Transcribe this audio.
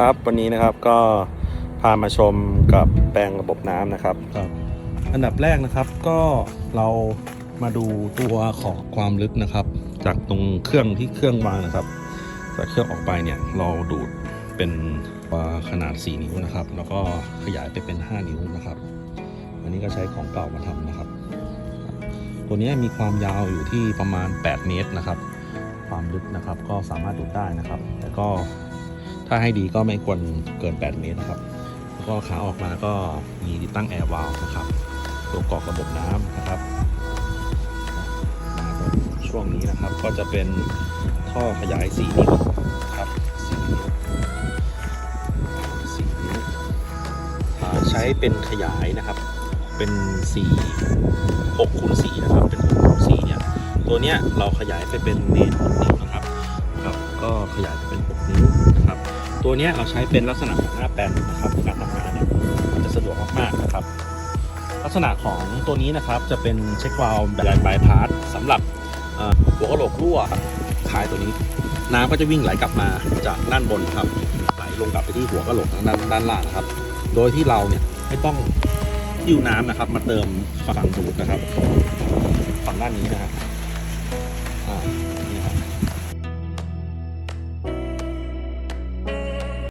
ครับวันนี้นะครับก็พามาชมกับแปลงระบบน้ำนะครับครับ อันดับแรกนะครับก็เรามาดูตัวของความลึกนะครับ จากตรงเครื่องที่เครื่องวางนะครับ จากเครื่องออกไปเนี่ยเราดูดเป็นขนาด 4 นิ้วนะครับ แล้วก็ขยายไปเป็น 5 นิ้วนะครับ อันนี้ก็ใช้ของเก่ามาทำนะครับ ตัวนี้มีความยาวอยู่ที่ประมาณ 8 เมตรนะครับ ความลึกนะครับก็สามารถดูดได้นะครับ แต่ก็ ถ้าให้ดีก็ไม่ควรเกิน 8 เมตรนะครับ แล้วก็ขาออกมาก็มีติดตั้งแอร์วาล์วนะครับ ตัวกรอกระบบน้ำนะครับมาตรงช่วงนี้นะครับก็จะเป็นท่อขยาย4นิ้วครับ4นิ้ว4นิ้วใช้เป็นขยายนะครับ เป็น4 6คูณ4นะครับ เป็น6คูณ4เนี่ย ตัวเนี้ยเราขยายไปเป็นเมตร6นิ้ว ตัวนี้เราใช้เป็นลักษณะของหน้าแปลนนะครับการทำงานเนี่ยมันจะสะดวกมากๆนะครับ ลักษณะของตัวนี้นะครับจะเป็นเช็ควาล์วแบบบายพาสสำหรับหัวกระโหลกรั่วครับท้ายตัวนี้ น้ำก็จะวิ่งไหลกลับมาจากด้านบนครับไหลลงกลับไปที่หัวกระโหลกทางด้านด้านล่างนะครับ โดยที่เราเนี่ยไม่ต้องหิ้วน้ำนะครับ มาเติมฝั่งดูดนะครับ ฝั่งด้านนี้นะครับ